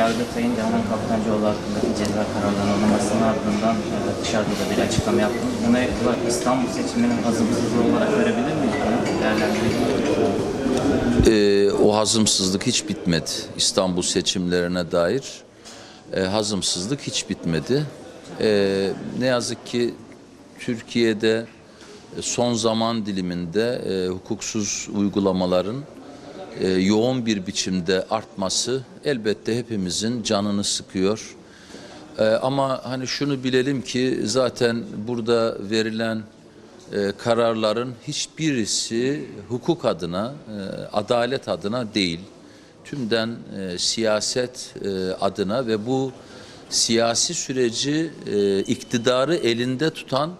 Yargıtay'ın Canan Kaptancıoğlu hakkındaki ceza kararlarının alınmasının ardından e, dışarıda da bir açıklama yaptınız. Buna ek olarak İstanbul seçiminin hazırlıksızlığı olarak görebilir miyiz Ee, o hazımsızlık hiç bitmedi. İstanbul seçimlerine dair e, hazımsızlık hiç bitmedi. Ee, ne yazık ki Türkiye'de e, son zaman diliminde e, hukuksuz uygulamaların e, yoğun bir biçimde artması elbette hepimizin canını sıkıyor. Ee, ama hani şunu bilelim ki zaten burada verilen e, kararların hiçbirisi hukuk adına, e, adalet adına değil. Tümden e, siyaset e, adına ve bu siyasi süreci e, iktidarı elinde tutan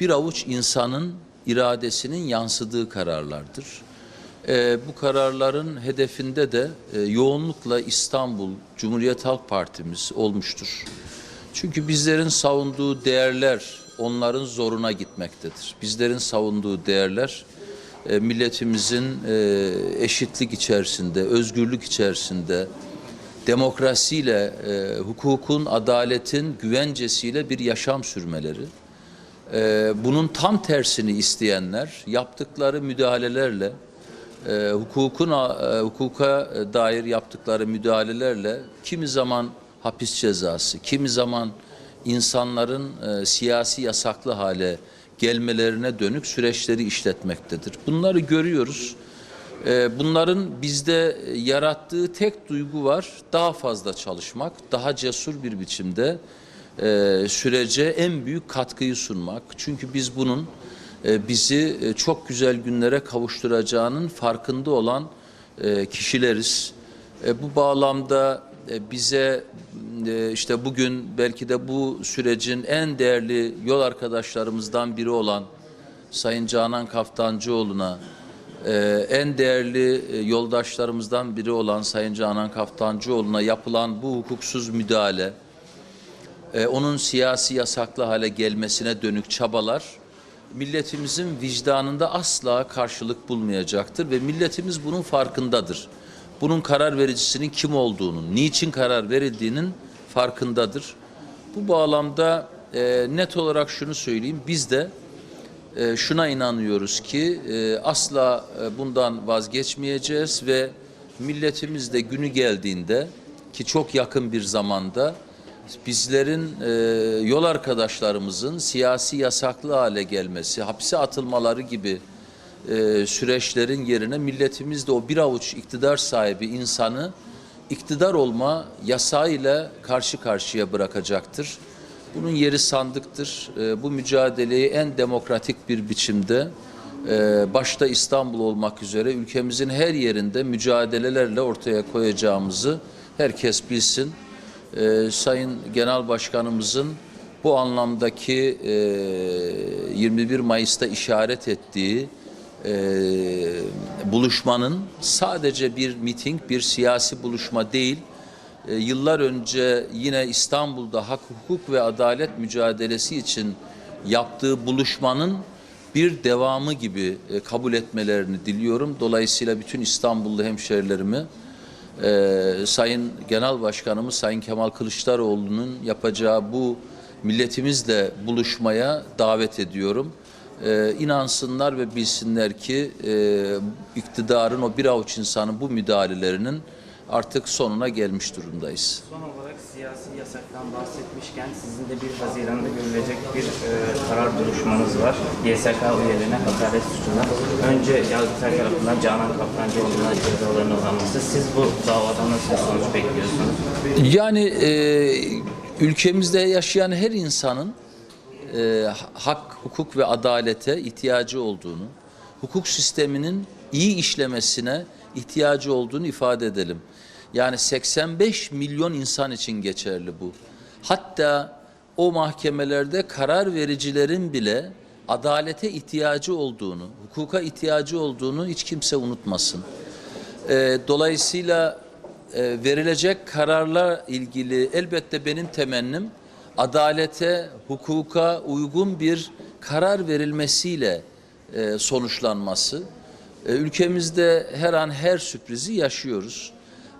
bir avuç insanın iradesinin yansıdığı kararlardır. E, bu kararların hedefinde de e, yoğunlukla İstanbul Cumhuriyet Halk Partimiz olmuştur. Çünkü bizlerin savunduğu değerler onların zoruna gitmektedir. Bizlerin savunduğu değerler e, milletimizin e, eşitlik içerisinde, özgürlük içerisinde, demokrasiyle, e, hukukun, adaletin güvencesiyle bir yaşam sürmeleri. E, bunun tam tersini isteyenler yaptıkları müdahalelerle, e, hukukun e, hukuka dair yaptıkları müdahalelerle kimi zaman hapis cezası, kimi zaman insanların e, siyasi yasaklı hale gelmelerine dönük süreçleri işletmektedir. Bunları görüyoruz. E, bunların bizde yarattığı tek duygu var. Daha fazla çalışmak, daha cesur bir biçimde e, sürece en büyük katkıyı sunmak. Çünkü biz bunun e, bizi e, çok güzel günlere kavuşturacağının farkında olan e, kişileriz. E, bu bağlamda e, bize e, işte bugün belki de bu sürecin en değerli yol arkadaşlarımızdan biri olan Sayın Canan Kaftancıoğlu'na e, en değerli e, yoldaşlarımızdan biri olan Sayın Canan Kaftancıoğlu'na yapılan bu hukuksuz müdahale, e, onun siyasi yasaklı hale gelmesine dönük çabalar milletimizin vicdanında asla karşılık bulmayacaktır ve milletimiz bunun farkındadır. Bunun karar vericisinin kim olduğunun, niçin karar verildiğinin farkındadır. Bu bağlamda e, net olarak şunu söyleyeyim, biz de e, şuna inanıyoruz ki e, asla e, bundan vazgeçmeyeceğiz ve milletimiz de günü geldiğinde ki çok yakın bir zamanda bizlerin e, yol arkadaşlarımızın siyasi yasaklı hale gelmesi, hapse atılmaları gibi e, süreçlerin yerine milletimiz de o bir avuç iktidar sahibi insanı iktidar olma yasağıyla karşı karşıya bırakacaktır. Bunun yeri sandıktır. E, bu mücadeleyi en demokratik bir biçimde e, başta İstanbul olmak üzere ülkemizin her yerinde mücadelelerle ortaya koyacağımızı herkes bilsin. E, Sayın Genel Başkanımızın bu anlamdaki e, 21 Mayıs'ta işaret ettiği e, buluşmanın sadece bir miting, bir siyasi buluşma değil, e, yıllar önce yine İstanbul'da hak, hukuk ve adalet mücadelesi için yaptığı buluşmanın bir devamı gibi e, kabul etmelerini diliyorum. Dolayısıyla bütün İstanbullu hemşerilerimi e, Sayın Genel Başkanımız Sayın Kemal Kılıçdaroğlu'nun yapacağı bu milletimizle buluşmaya davet ediyorum. E, inansınlar ve bilsinler ki e, iktidarın o bir avuç insanın bu müdahalelerinin artık sonuna gelmiş durumdayız. Son olarak siyasi yasaktan bahsetmişken sizin de 1 Haziran'da görülecek bir e, karar duruşmanız var. YSK üyelerine hakaret suçuna. Önce Yargıtay tarafından Canan Kaptancıoğlu'na cezaların alınması. Siz bu davadan nasıl sonuç bekliyorsunuz? Yani e, ülkemizde yaşayan her insanın e, hak, hukuk ve adalete ihtiyacı olduğunu, hukuk sisteminin iyi işlemesine ihtiyacı olduğunu ifade edelim. Yani 85 milyon insan için geçerli bu. Hatta o mahkemelerde karar vericilerin bile adalete ihtiyacı olduğunu, hukuka ihtiyacı olduğunu hiç kimse unutmasın. E, dolayısıyla e, verilecek kararla ilgili elbette benim temennim adalete, hukuka uygun bir karar verilmesiyle e, sonuçlanması. E, ülkemizde her an her sürprizi yaşıyoruz.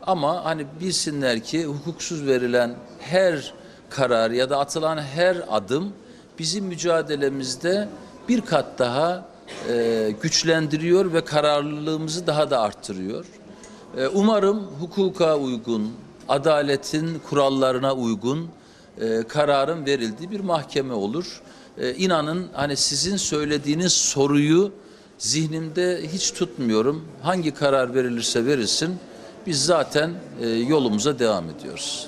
Ama hani bilsinler ki hukuksuz verilen her karar ya da atılan her adım bizim mücadelemizde bir kat daha e, güçlendiriyor ve kararlılığımızı daha da arttırıyor. E, umarım hukuka uygun, adaletin kurallarına uygun e, kararın verildiği bir mahkeme olur. E, inanın hani sizin söylediğiniz soruyu zihnimde hiç tutmuyorum. Hangi karar verilirse verilsin biz zaten e, yolumuza devam ediyoruz.